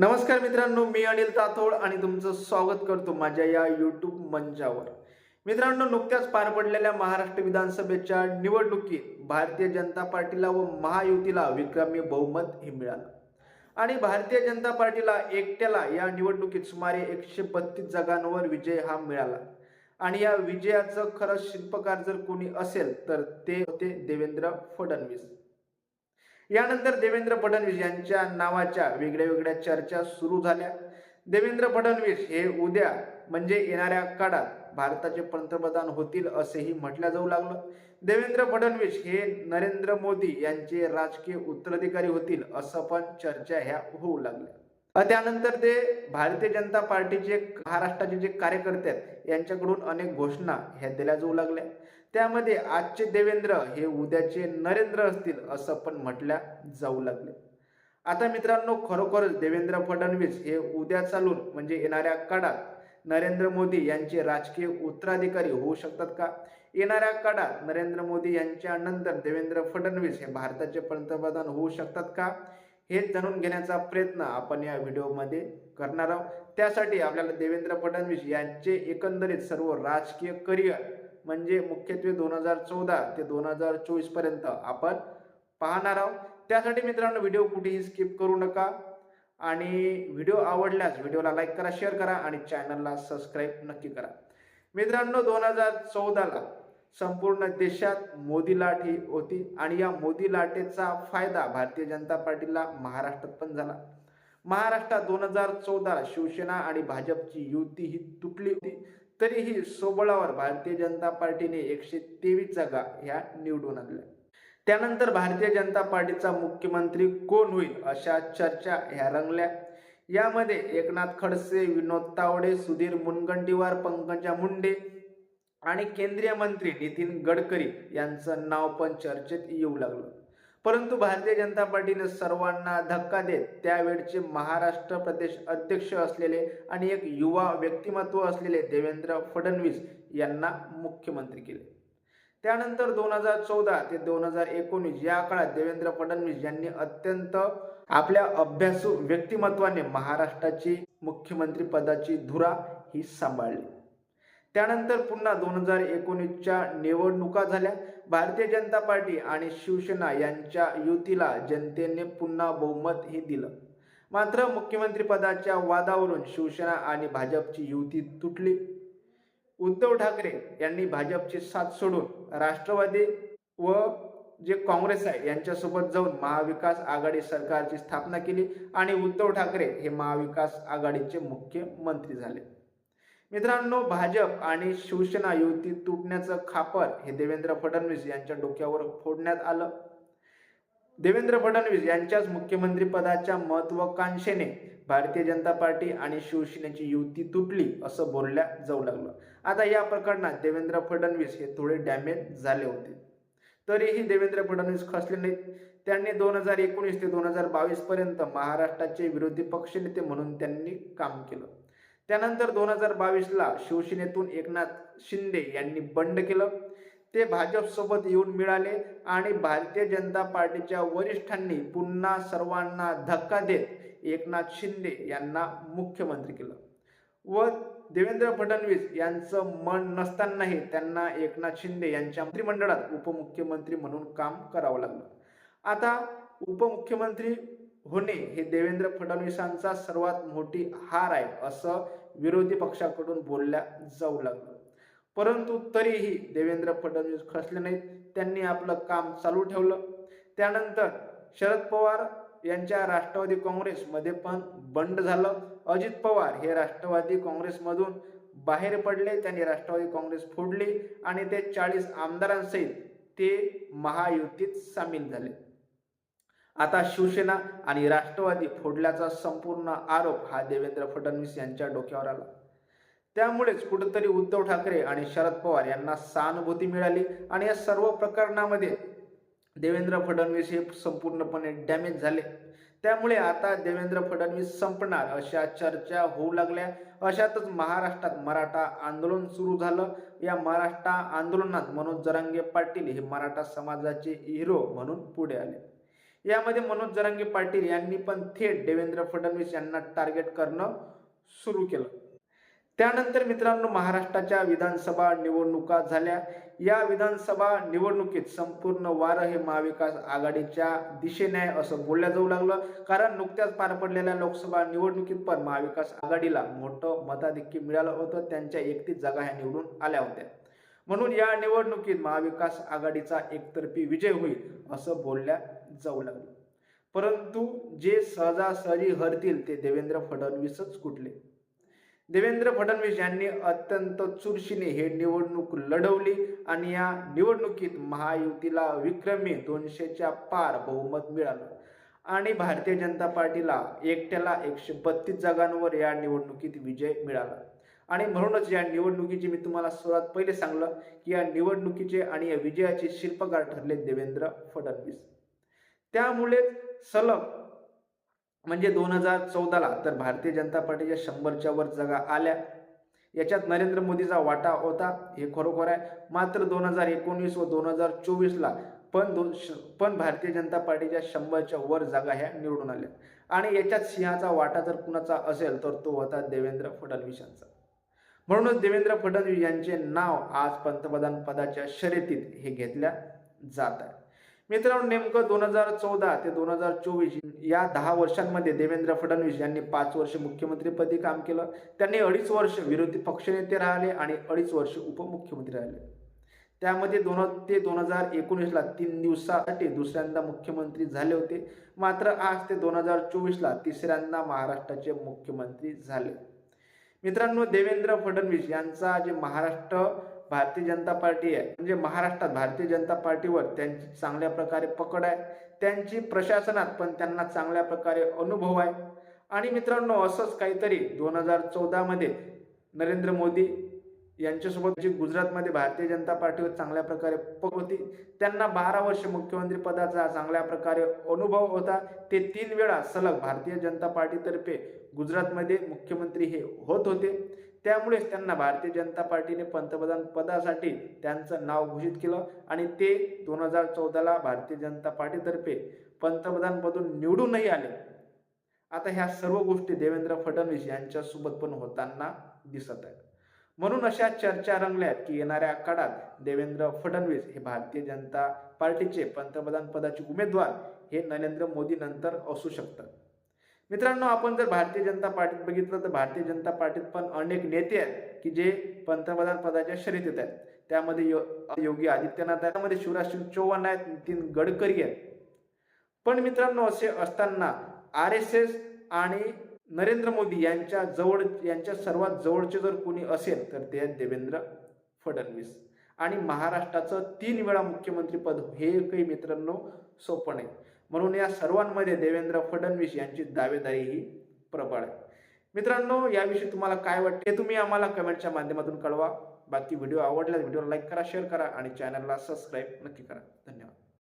नमस्कार मित्रांनो मी अनिल ताथोड आणि तुमचं स्वागत करतो माझ्या या यूट्यूब मंचावर. मित्रांनो नुकत्याच पार पडलेल्या महाराष्ट्र विधानसभेच्या निवडणुकीत भारतीय जनता पार्टीला व महायुतीला विक्रमी बहुमत हे मिळालं. आणि भारतीय जनता पार्टीला एकट्याला या निवडणुकीत सुमारे एकशे बत्तीस जागांवर विजय हा मिळाला. आणि या विजयाचं खरं शिल्पकार जर कोणी असेल तर ते होते देवेंद्र फडणवीस. यानंतर देवेंद्र फडणवीस यांच्या नावाच्या वेगळ्या वेगळ्या चर्चा सुरू झाल्या. देवेंद्र फडणवीस हे उद्या म्हणजे येणाऱ्या काळात भारताचे पंतप्रधान होतील असेही म्हटल्या जाऊ लागलं. देवेंद्र फडणवीस हे नरेंद्र मोदी यांचे राजकीय उत्तराधिकारी होतील असं पण चर्चा ह्या होऊ लागल्या. त्यानंतर ते भारतीय जनता पार्टीचे महाराष्ट्राचे जे कार्यकर्ते आहेत यांच्याकडून अनेक घोषणा ह्या दिल्या जाऊ लागल्या. त्यामध्ये आजचे देवेंद्र हे उद्याचे नरेंद्र असतील असं पण म्हटल्या जाऊ लागले. आता मित्रांनो खरोखरच देवेंद्र फडणवीस हे उद्या चालून म्हणजे येणाऱ्या काळात नरेंद्र मोदी यांचे राजकीय उत्तराधिकारी होऊ शकतात का? येणाऱ्या काळात नरेंद्र मोदी यांच्या नंतर देवेंद्र फडणवीस हे भारताचे पंतप्रधान होऊ शकतात का? हे जाणून घेण्याचा प्रयत्न आपण या व्हिडिओमध्ये करणार आहोत. त्यासाठी आपल्याला देवेंद्र फडणवीस यांचे एकंदरीत सर्व राजकीय करिअर म्हणजे मुख्यत्वे दोन हजार चौदा ते दोन हजार चोवीसपर्यंत आपण पाहणार आहोत. त्यासाठी मित्रांनो व्हिडिओ कुठेही स्किप करू नका. आणि व्हिडिओ आवडल्यास व्हिडिओला लाईक करा शेअर करा आणि चॅनलला सबस्क्राईब नक्की करा. मित्रांनो दोन हजार चौदाला संपूर्ण देशात मोदी लाट ही होती आणि या मोदी लाटेचा फायदा भारतीय जनता पार्टीला महाराष्ट्रात पण झाला. महाराष्ट्रात दोन हजार चौदा शिवसेना आणि भाजपची युती ही तुटली होती. तरीही सोबळावर भारतीय जनता पार्टीने एकशे तेवीस जागा ह्या निवडून आणल्या. त्यानंतर भारतीय जनता पार्टीचा मुख्यमंत्री कोण होईल अशा चर्चा ह्या रंगल्या. यामध्ये एकनाथ खडसे विनोद तावडे सुधीर मुनगंटीवार पंकजा मुंडे आणि केंद्रीय मंत्री नितीन गडकरी यांचं नाव पण चर्चेत येऊ लागलं. परंतु भारतीय जनता पार्टीने सर्वांना धक्का देत त्यावेळचे महाराष्ट्र प्रदेश अध्यक्ष असलेले आणि एक युवा व्यक्तिमत्व असलेले देवेंद्र फडणवीस यांना मुख्यमंत्री केले. त्यानंतर दोन हजार चौदा ते दोन हजार एकोणीस या काळात देवेंद्र फडणवीस यांनी अत्यंत आपल्या अभ्यासू व्यक्तिमत्वाने महाराष्ट्राची मुख्यमंत्री पदाची धुरा ही सांभाळली. त्यानंतर पुन्हा दोन हजार एकोणीसच्या निवडणुका झाल्या. भारतीय जनता पार्टी आणि शिवसेना यांच्या युतीला जनतेने पुन्हा बहुमत हे दिलं. मात्र मुख्यमंत्रीपदाच्या वादावरून शिवसेना आणि भाजपची युती तुटली. उद्धव ठाकरे यांनी भाजपची साथ सोडून राष्ट्रवादी व जे काँग्रेस आहे यांच्यासोबत जाऊन महाविकास आघाडी सरकारची स्थापना केली आणि उद्धव ठाकरे हे महाविकास आघाडीचे मुख्यमंत्री झाले. मित्रांनो भाजप आणि शिवसेना युती तुटण्याचं खापर हे देवेंद्र फडणवीस यांच्या डोक्यावर फोडण्यात आलं. देवेंद्र फडणवीस यांच्याच मुख्यमंत्रीपदाच्या महत्वाकांक्षेने भारतीय जनता पार्टी आणि शिवसेनेची युती तुटली असं बोलल्या जाऊ लागलं. आता या प्रकरणात देवेंद्र फडणवीस हे थोडे डॅमेज झाले होते. तरीही देवेंद्र फडणवीस खसले नाहीत. त्यांनी दोन हजार एकोणीस ते दोन हजार बावीस पर्यंत महाराष्ट्राचे विरोधी पक्षनेते म्हणून त्यांनी काम केलं. त्यानंतर दोन हजार बावीसला शिवसेनेतून एकनाथ शिंदे यांनी बंड केलं. ते भाजपसोबत येऊन मिळाले आणि भारतीय जनता पार्टीच्या वरिष्ठांनी पुन्हा सर्वांना धक्का देत एकनाथ शिंदे यांना मुख्यमंत्री केलं. व देवेंद्र फडणवीस यांचं मन नसतानाही त्यांना एकनाथ शिंदे यांच्या मंत्रिमंडळात उपमुख्यमंत्री म्हणून काम करावं लागलं. आता उपमुख्यमंत्री होणे हे देवेंद्र फडणवीसांचा सर्वात मोठी हार आहे असं विरोधी पक्षाकडून बोलल्या जाऊ लागलं. परंतु तरीही देवेंद्र फडणवीस खसले नाहीत. त्यांनी आपलं काम चालू ठेवलं. त्यानंतर शरद पवार यांच्या राष्ट्रवादी काँग्रेसमध्ये पण बंड झालं. अजित पवार हे राष्ट्रवादी काँग्रेसमधून बाहेर पडले. त्यांनी राष्ट्रवादी काँग्रेस फोडली आणि ते चाळीस आमदारांसहित ते महायुतीत सामील झाले. आता शिवसेना आणि राष्ट्रवादी फोडल्याचा संपूर्ण आरोप हा देवेंद्र फडणवीस यांच्या डोक्यावर आला. त्यामुळेच कुठंतरी उद्धव ठाकरे आणि शरद पवार यांना सहानुभूती मिळाली आणि या सर्व प्रकरणामध्ये देवेंद्र फडणवीस हे संपूर्णपणे डॅमेज झाले. त्यामुळे आता देवेंद्र फडणवीस संपणार अशा चर्चा होऊ लागल्या. अशातच महाराष्ट्रात मराठा आंदोलन सुरू झालं. या मराठा आंदोलनात मनोज जरांगे पाटील हे मराठा समाजाचे हिरो म्हणून पुढे आले. यामध्ये मनोज जरांगे पाटील यांनी पण थेट देवेंद्र फडणवीस यांना टार्गेट करणं सुरू केलं. त्यानंतर मित्रांनो महाराष्ट्राच्या विधानसभा निवडणुका झाल्या. या विधानसभा निवडणुकीत संपूर्ण वारं हे महाविकास आघाडीच्या दिशेने आहे असं बोलल्या जाऊ लागलं. कारण नुकत्याच पार पडलेल्या लोकसभा निवडणुकीत पण महाविकास आघाडीला मोठं मताधिक्य मिळालं होतं. त्यांच्या एकतीस जागा ह्या निवडून आल्या होत्या. म्हणून या निवडणुकीत महाविकास आघाडीचा एकतर्फी विजय होईल असं बोलल्या जाऊ लागलं. परंतु जे सहजासहजी हरतील ते देवेंद्र फडणवीसच कुठले? देवेंद्र फडणवीस यांनी अत्यंत चुरशीने हे निवडणूक लढवली आणि या निवडणुकीत महायुतीला विक्रमी दोनशेच्या पार बहुमत मिळालं. आणि भारतीय जनता पार्टीला एकट्याला एकशे बत्तीस जागांवर या निवडणुकीत विजय मिळाला. आणि म्हणूनच या निवडणुकीची मी तुम्हाला सर्वात पहिले सांगलं की या निवडणुकीचे आणि या विजयाचे शिल्पकार ठरले देवेंद्र फडणवीस. त्यामुळे सलग म्हणजे दोन हजार चौदाला तर भारतीय जनता पार्टीच्या शंभरच्या वर जागा आल्या. याच्यात नरेंद्र मोदीचा वाटा होता हे खरोखर आहे. मात्र दोन हजार एकोणीस व दोन हजार चोवीसला पण दोन श पण भारतीय जनता पार्टीच्या शंभरच्या वर जागा ह्या निवडून आल्या आणि याच्यात सिंहाचा वाटा जर कुणाचा असेल तर तो होता देवेंद्र फडणवीस यांचा म्हणूनच देवेंद्र फडणवीस यांचे नाव आज पंतप्रधान पदाच्या शर्यतीत हे घेतल्या जात आहे. मित्रांनो नेमकं दोन हजार चौदा ते दोन हजार चोवीस या दहा वर्षांमध्ये देवेंद्र फडणवीस यांनी पाच वर्ष मुख्यमंत्रीपदी काम केलं. त्यांनी अडीच वर्ष विरोधी पक्षनेते राहिले आणि अडीच वर्ष उपमुख्यमंत्री राहिले. त्यामध्ये दोन ते दोन हजार एकोणीसला तीन दिवसासाठी दुसऱ्यांदा मुख्यमंत्री झाले होते. मात्र आज ते दोन हजार चोवीसला तिसऱ्यांदा महाराष्ट्राचे मुख्यमंत्री झाले. मित्रांनो देवेंद्र फडणवीस यांचा जे महाराष्ट्र भारतीय जनता पार्टी आहे. म्हणजे महाराष्ट्रात भारतीय जनता पार्टीवर त्यांची चांगल्या प्रकारे पकड आहे. त्यांची प्रशासनात पण त्यांना चांगल्या प्रकारे अनुभव आहे. आणि मित्रांनो असंच काहीतरी दोन हजार चौदामध्ये नरेंद्र मोदी यांच्यासोबत जी गुजरातमध्ये भारतीय जनता पार्टीवर चांगल्या प्रकारे पक होती त्यांना बारा वर्ष मुख्यमंत्री पदाचा चांगल्या प्रकारे अनुभव होता. ते तीन वेळा सलग भारतीय जनता पार्टीतर्फे गुजरातमध्ये मुख्यमंत्री हे होत होते. त्यामुळेच त्यांना भारतीय जनता पार्टीने पंतप्रधान पदासाठी त्यांचं नाव घोषित केलं आणि ते दोन हजार चौदाला भारतीय जनता पार्टीतर्फे पंतप्रधानपदून निवडूनही आले. आता ह्या सर्व गोष्टी देवेंद्र फडणवीस यांच्यासोबत पण होताना दिसत आहेत. म्हणून अशा चर्चा रंगल्यात की येणाऱ्या काळात देवेंद्र फडणवीस हे भारतीय जनता पार्टीचे पंतप्रधान पदाचे उमेदवार हे नरेंद्र मोदी नंतर असू शकतात. मित्रांनो आपण जर भारतीय जनता पार्टीत बघितलं तर भारतीय जनता पार्टीत पण अनेक नेते आहेत की जे पंतप्रधान पदाच्या शर्यतीत आहेत. त्यामध्ये यो योगी आदित्यनाथ आहेत. त्यामध्ये शिवराज सिंग चौहान आहेत. नितीन गडकरी आहेत. पण मित्रांनो असे असताना आर एस एस आणि नरेंद्र मोदी यांच्या जवळ यांच्या सर्वात जवळचे जर कोणी असेल तर ते आहेत देवेंद्र फडणवीस. आणि महाराष्ट्राचं तीन वेळा मुख्यमंत्रीपद हे काही मित्रांनो सोपं नाही. म्हणून या सर्वांमध्ये देवेंद्र फडणवीस यांची दावेदारी ही प्रबळ आहे. मित्रांनो याविषयी तुम्हाला काय वाटते हे तुम्ही आम्हाला कमेंटच्या माध्यमातून कळवा. बाकी व्हिडिओ आवडल्यास व्हिडिओला लाईक करा शेअर करा आणि चॅनलला सबस्क्राईब नक्की करा. धन्यवाद.